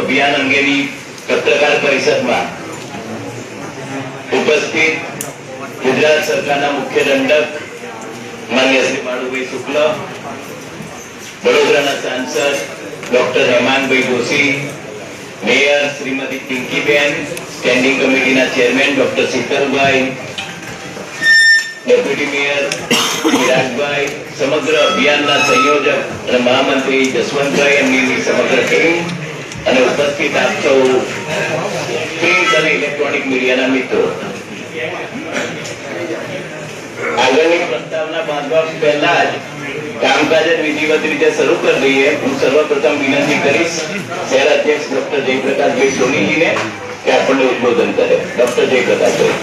અભિયાન અંગેની પત્રકાર પરિષદમાં ઉપસ્થિત ગુજરાત સરકારના મુખ્ય દંડક માન્ય શ્રી બાળુભાઈ શુક્લ, વડોદરાના સાંસદ doctor Hemangbhai Joshi, mayor Shrimati Pinkiben, standing કમિટીના chairman doctor Sheetalbhai, deputy mayor Viratbhai સમગ્ર અભિયાનના સંયોજક અને મહામંત્રી જસવંતભાઈ એમની સમગ્ર ટીમ અને ઉપસ્થિત આપ સૌ પ્રિન્ટ અને ઇલેક્ટ્રોનિક મીડિયાના મિત્રો. આગળની પ્રસ્તાવના બાંધવા પહેલા જ કામકાજ વિધિવત રીતે શરૂ કરી દઈએ. હું સર્વપ્રથમ વિનંતી કરીશ શહેર અધ્યક્ષ ડોક્ટર જયપ્રકાશભાઈ સોનીજીને કે આપણને ઉદબોધન કરે. ડોક્ટર જયપ્રકાશભાઈ.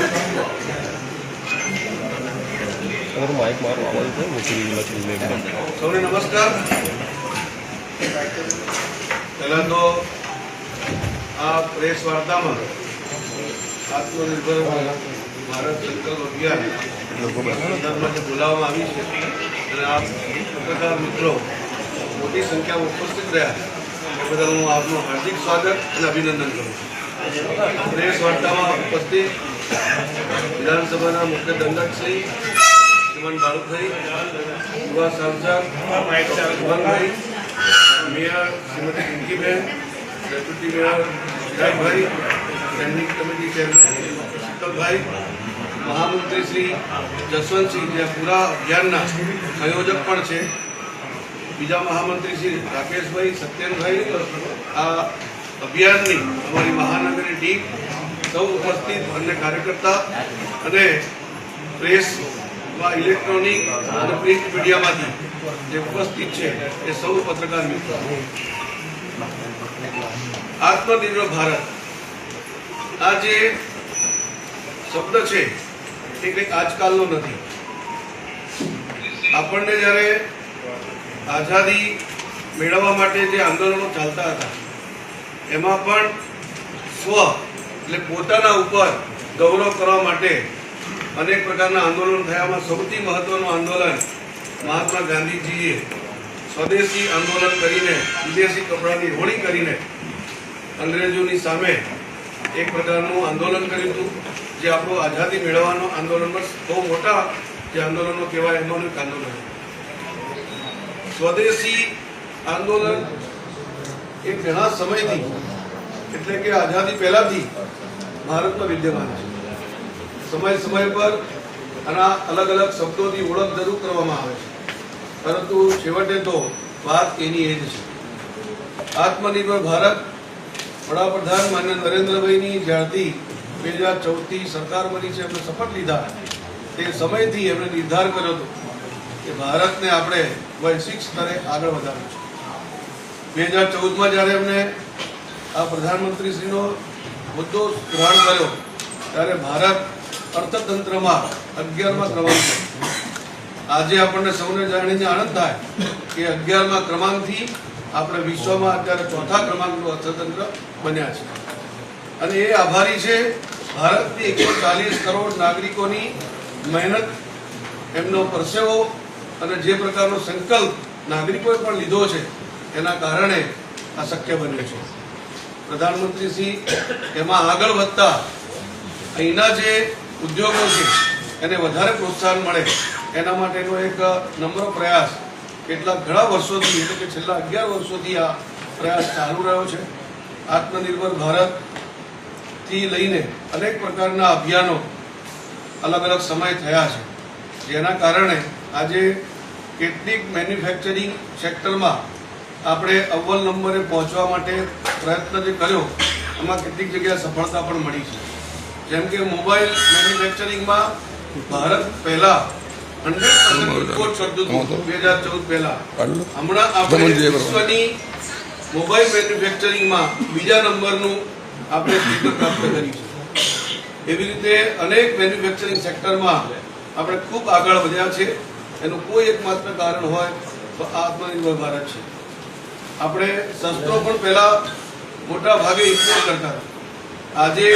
સૌને નમસ્કાર. પહેલા તો આ પ્રેસ વાર્તામાં આત્મનિર્ભર ભારત સંકલ્પ અભિયાન સંદર્ભમાં બોલાવવામાં આવી છે, અને આ પત્રકાર મિત્રો મોટી સંખ્યામાં ઉપસ્થિત રહ્યા. એ બદલ હું આપનું હાર્દિક સ્વાગત અને અભિનંદન કરું છું. પ્રેસ વાર્તામાં ઉપસ્થિત વિધાનસભાના મુખ્ય દંડક શ્રી શ્રીમાન બાળુભાઈ, યુવા સાંસદ Bhuvanbhai mayor Shrimati Pinkiben, deputy mayor Viratbhai standing committee chairman Sheetalbhai, મહામંત્રી શ્રી જસવંતસિંહ, જે પૂરા અભિયાનના સંયોજક પણ છે. બીજા મહામંત્રી શ્રી રાકેશભાઈ, સત્યનભાઈ, આ અભિયાનની અમારી મહાનગરની ટીમ સૌ ઉપસ્થિત અન્ય કાર્યકર્તા અને પ્રેસમાં ઇલેક્ટ્રોનિક અને પ્રિન્ટ મીડિયામાંથી જે ઉપસ્થિત છે, એ સૌ પત્રકાર મિત્રો. આત્મનિર્ભર ભારત. આ જે શબ્દ છે, એ કંઈક આજકાલનો નથી. આપણને જ્યારે આઝાદી મેળવવા માટે જે આંદોલનો ચાલતા હતા, એમાં પણ સ્વ, એટલે પોતાના ઉપર ગૌરવ કરવા માટે અનેક પ્રકારના આંદોલન થયામાં સૌથી મહત્વનું આંદોલન મહાત્મા ગાંધીજીએ સ્વદેશી આંદોલન કરીને, વિદેશી કપડાની હોળી કરીને અંગ્રેજોની સામે એક પ્રકારનું આંદોલન કર્યું હતું, જે આપણું આઝાદી મેળવવાનો આંદોલનમાં બહુ મોટા જે આંદોલનો કહેવાય એમનું એક આંદોલન સ્વદેશી આંદોલન એ ઘણા સમયથી, એટલે કે આઝાદી પહેલાથી ભારતમાં વિદ્યમાન છે. સમય સમય પર આના અલગ અલગ શબ્દોથી ઓળખ જરૂર કરવામાં આવે છે. પરંતુ છેવટે તો વાત એની એ જ છે. આત્મનિર્ભર ભારત વડાપ્રધાન માન્ય નરેન્દ્રભાઈની જ્યારથી બે હજાર ચૌદથી સરકાર બની છે એમણે શપથ લીધા. તે સમયથી એમણે નિર્ધાર કર્યો હતો કે ભારતને આપણે વૈશ્વિક સ્તરે આગળ વધારવું છે. બે હજાર ચૌદમાં જ્યારે એમને આ પ્રધાનમંત્રીશ્રીનો મુદ્દો ગ્રહણ કર્યો, ત્યારે ભારત અર્થતંત્રમાં અગિયારમાં ક્રમાંક આજે આપણને સૌને જાણીને આનંદ થાય કે અગિયારમાં ક્રમાંકથી આપણે વિશ્વમાં અત્યારે ચોથા ક્રમાંકનું અર્થતંત્ર બન્યા છે. અને એ આભારી છે, ભારતની એકસો ચાલીસ કરોડ નાગરિકોની મહેનત, એમનો પરસેવો અને જે પ્રકારનો સંકલ્પ નાગરિકોએ પણ લીધો છે, એના કારણે આ શક્ય બન્યું છે. પ્રધાનમંત્રી શ્રી એમાં આગળ વધતા અહીંના જે ઉદ્યોગો છે એને વધારે પ્રોત્સાહન મળે. એના માટેનો એક નમ્ર પ્રયાસ કેટલા ઘણા વર્ષોથી, એટલે કે છેલ્લા અગિયાર વર્ષોથી આ પ્રયાસ ચાલુ રહ્યો છે. આત્મનિર્ભર ભારતથી લઈને અનેક પ્રકારના અભિયાનો અલગ અલગ સમય થયા છે. જેના કારણે આજે કેટલીક મેન્યુફેક્ચરિંગ સેક્ટરમાં આપણે અવ્વલ નંબરે પહોંચવા માટે પ્રયત્ન જે કર્યો, એમાં કેટલીક જગ્યાએ સફળતા પણ મળી છે. જેમ કે મોબાઈલ મેન્યુફેક્ચરિંગમાં ભારત પહેલા વિશ્વની મોબાઈલ મેન્યુફેક્ચરિંગમાં બીજા નંબરનું આપણે સ્ટીકર પ્રાપ્ત કરી છે. એવી રીતે અનેક મેન્યુફેક્ચરિંગ સેક્ટરમાં આપણે ખૂબ આગળ વધ્યા છે. એનું કોઈ એકમાત્ર કારણ હોય તો આત્મનિર્ભર ભારત છે. આપણે શસ્ત્રો પણ પહેલા મોટા ભાગે ઇમ્પોર્ટ કરતા હતા. આજે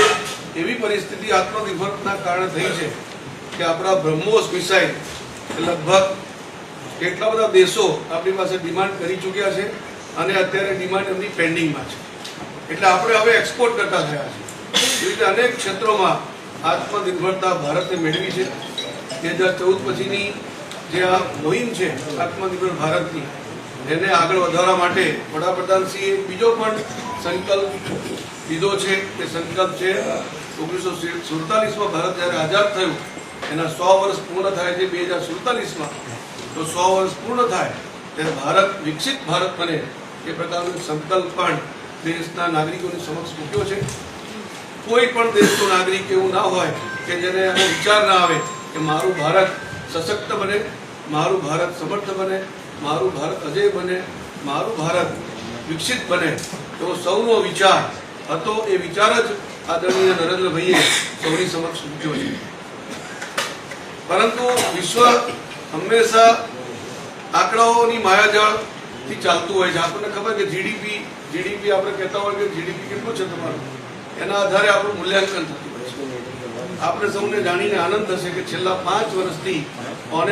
એવી પરિસ્થિતિ આત્મનિર્ભરના કારણે થઈ છે કે આપણા બ્રહ્મોસ મિસાઇલ લગભગ કેટલા બધા દેશો આપણી પાસે ડિમાન્ડ કરી ચૂક્યા છે અને અત્યારે ડિમાન્ડ એમની પેન્ડિંગમાં છે. એટલે આપણે હવે એક્સપોર્ટ કરતા થયા છે એવી રીતે અનેક ક્ષેત્રોમાં આત્મનિર્ભરતા ભારતે મેળવી છે. બે હજાર ચૌદ પછીની જે આ મોહિમ છે, આત્મનિર્ભર ભારતની, એને આગળ વધારવા માટે વડાપ્રધાનશ્રીએ બીજો પણ સંકલ્પ લીધો છે. તે સંકલ્પ છે ઓગણીસો સુડતાલીસમાં ભારત જ્યારે આઝાદ થયું, એના સો વર્ષ પૂર્ણ થાય છે બે હજાર સુડતાલીસમાં, તો સો વર્ષ પૂર્ણ થાય ત્યારે ભારત વિકસિત ભારત બને એ પ્રકારનો સંકલ્પ પણ દેશના નાગરિકોની સમક્ષ મૂક્યો છે. કોઈ પણ દેશનો નાગરિક એવું ના હોય કે જેને એનો વિચાર ના આવે કે મારું ભારત સશક્ત બને, મારું ભારત સમર્થ બને, મારું ભારત અજય બને, મારું ભારત વિકસિત બને તો સૌનો વિચાર હતો. એ વિચાર જ આદરણીય નરેન્દ્રભાઈએ સૌની સમક્ષ મૂક્યો છે. પરંતુ વિશ્વ હંમેશા આંકડાઓની માયાજાળથી ચાલતું હોય છે. આપણને ખબર કે જીડીપી જીડીપી આપણે કહેતા હોય કે જીડીપી કેટલું છે તમારું? એના આધારે આપણું મૂલ્યાંકન થતું હોય છે. આપણે સૌને જાણીને આનંદ થશે કે છેલ્લા પાંચ વર્ષથી ઓને